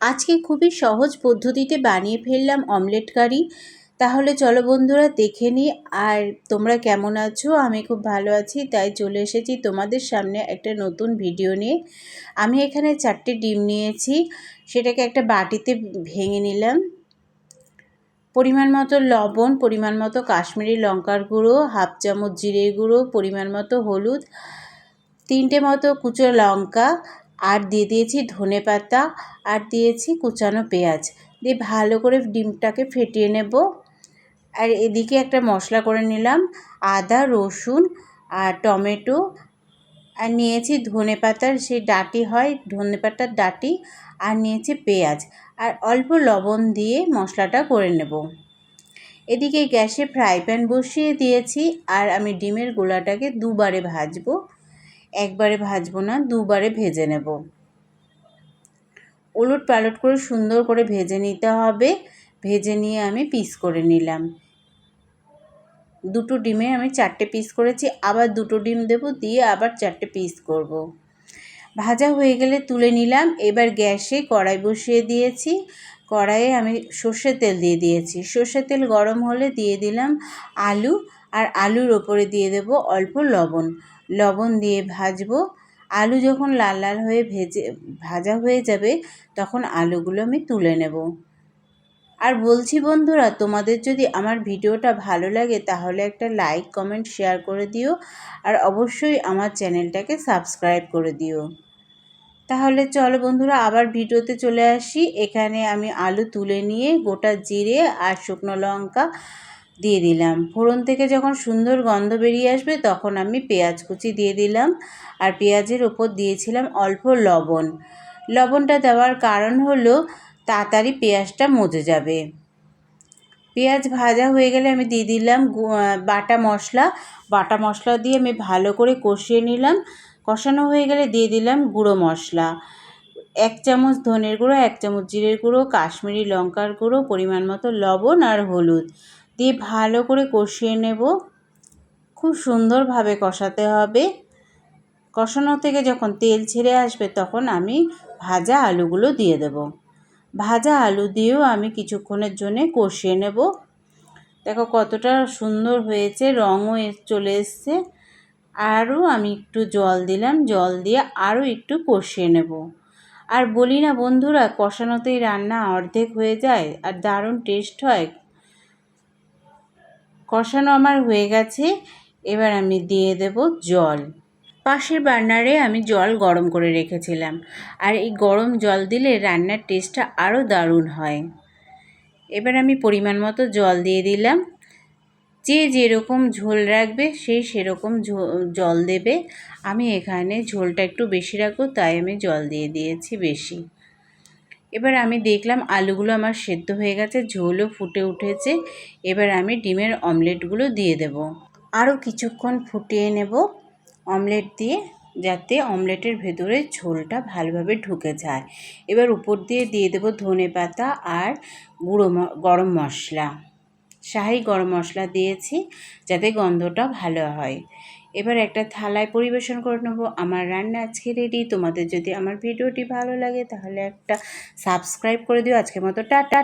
আজকে খুবই সহজ পদ্ধতিতে বানিয়ে ফেললাম অমলেট কারি। তাহলে চলো বন্ধুরা দেখে নিই, আর তোমরা কেমন আছো? আমি খুব ভালো আছি, তাই চলে এসেছি তোমাদের সামনে একটা নতুন ভিডিও নিয়ে। আমি এখানে চারটে ডিম নিয়েছি, সেটাকে একটা বাটিতে ভেঙে নিলাম। পরিমাণ মতো লবণ, পরিমাণ মতো কাশ্মীরি লঙ্কার গুঁড়ো, হাফ চামচ জিরে গুঁড়ো, পরিমাণ মতো হলুদ, তিনটে মতো কুচো লঙ্কা আর দিয়ে দিয়েছি ধনে পাতা আর দিয়েছি কুচানো পেঁয়াজ। দিয়ে ভালো করে ডিমটাকে ফেটিয়ে নেব। আর এদিকে একটা মশলা করে নিলাম, আদা, রসুন আর টমেটো। আর নিয়েছি ধনে পাতার সেই ডাটি হয়, ধনে পাতার ডাটি। আর নিয়েছি পেঁয়াজ। আর অল্প লবণ দিয়ে মশলাটা করে নেব। এদিকে গ্যাসে ফ্রাই প্যান বসিয়ে দিয়েছি। আর আমি ডিমের গোলাটাকে দুবারে ভাজবো। একবারে ভাজবো না, দুবারে ভেজে নেব। উলট পালট করে সুন্দর করে ভেজে নিতে হবে। ভেজে নিয়ে আমি পিস করে নিলাম। দুটো ডিমে আমি চারটে পিস করেছি, আবার দুটো ডিম দেব, দিয়ে আবার চারটে পিস করব। ভাজা হয়ে গেলে তুলে নিলাম। এবার গ্যাসে কড়াই বসিয়ে দিয়েছি। কড়াইয়ে আমি সর্ষের তেল দিয়ে দিয়েছি। সর্ষের তেল গরম হলে দিয়ে দিলাম আলু, আর আলুর ওপরে দিয়ে দেব অল্প লবণ। লবণ দিয়ে ভাজবো। আলু যখন লাল লাল হয়ে ভেজে, ভাজা হয়ে যাবে, তখন আলুগুলো আমি তুলে নেব। আর বলছি বন্ধুরা, তোমাদের যদি আমার ভিডিওটা ভালো লাগে, তাহলে একটা লাইক, কমেন্ট, শেয়ার করে দিও। আর অবশ্যই আমার চ্যানেলটাকে সাবস্ক্রাইব করে দিও। তাহলে চলো বন্ধুরা, আবার ভিডিওতে চলে আসি। এখানে আমি আলু তুলে নিয়ে গোটা জিরে আর শুকনো লঙ্কা দিয়ে দিলাম। ফোড়ন থেকে যখন সুন্দর গন্ধ বেরিয়ে আসবে তখন আমি পেঁয়াজ কুচি দিয়ে দিলাম আর পেঁয়াজের ওপর দিয়েছিলাম অল্প লবণ। লবণটা দেওয়ার কারণ হলো তাড়াতাড়ি পেঁয়াজটা মজে যাবে। পেঁয়াজ ভাজা হয়ে গেলে আমি দিয়ে দিলাম বাটা মশলা। বাটা মশলা দিয়ে আমি ভালো করে কষিয়ে নিলাম। কষানো হয়ে গেলে দিয়ে দিলাম গুঁড়ো মশলা। এক চামচ ধনের গুঁড়ো, এক চামচ জিরের গুঁড়ো, কাশ্মীরি লঙ্কার গুঁড়ো, পরিমাণ মতো লবণ আর হলুদ। দিয়ে ভালো করে কষিয়ে নেব। খুব সুন্দরভাবে কষাতে হবে। কষানো থেকে যখন তেল ছেড়ে আসবে তখন আমি ভাজা আলুগুলো দিয়ে দেব। ভাজা আলু দিয়েও আমি কিছুক্ষণের জন্যে কষিয়ে নেব। দেখো কতটা সুন্দর হয়েছে, রঙও চলে এসছে। আরও আমি একটু জল দিলাম, জল দিয়ে আরও একটু কষিয়ে নেব। আর বলি না বন্ধুরা, কষানোতেই রান্না অর্ধেক হয়ে যায় আর দারুণ টেস্ট হয়। কষানো আমার হয়ে গেছে। এবার আমি দিয়ে দেব জল। পাশের বার্নারে আমি জল গরম করে রেখেছিলাম। আর এই গরম জল দিলে রান্নার টেস্টটা আরও দারুণ হয়। এবার আমি পরিমাণ মতো জল দিয়ে দিলাম। যে যেরকম ঝোল রাখবে সে সেরকম জল দেবে। আমি এখানে ঝোলটা একটু বেশি রাখব, তাই আমি জল দিয়ে দিয়েছি বেশি। এবার আমি দেখলাম আলুগুলো আমার সেদ্ধ হয়ে গেছে, ঝোলও ফুটে উঠেছে। এবার আমি ডিমের অমলেটগুলো দিয়ে দেব। আরও কিছুক্ষণ ফুটিয়ে নেব অমলেট দিয়ে, যাতে অমলেটের ভেতরে ঝোলটা ভালোভাবে ঢুকে যায়। এবার উপর দিয়ে দিয়ে দেব ধনে পাতা আর গুঁড়ো গরম মশলা। শাহি গরম মশলা দিয়েছি, যাতে গন্ধটা ভালো হয়। এবার একটা থালায় পরিবেশন করে নেব। আমার রান্না আজকে রেডি তোমাদের যদি আমার ভিডিওটি ভালো লাগে, তাহলে একটা সাবস্ক্রাইব করে দিও। আজকের মতো টাটা।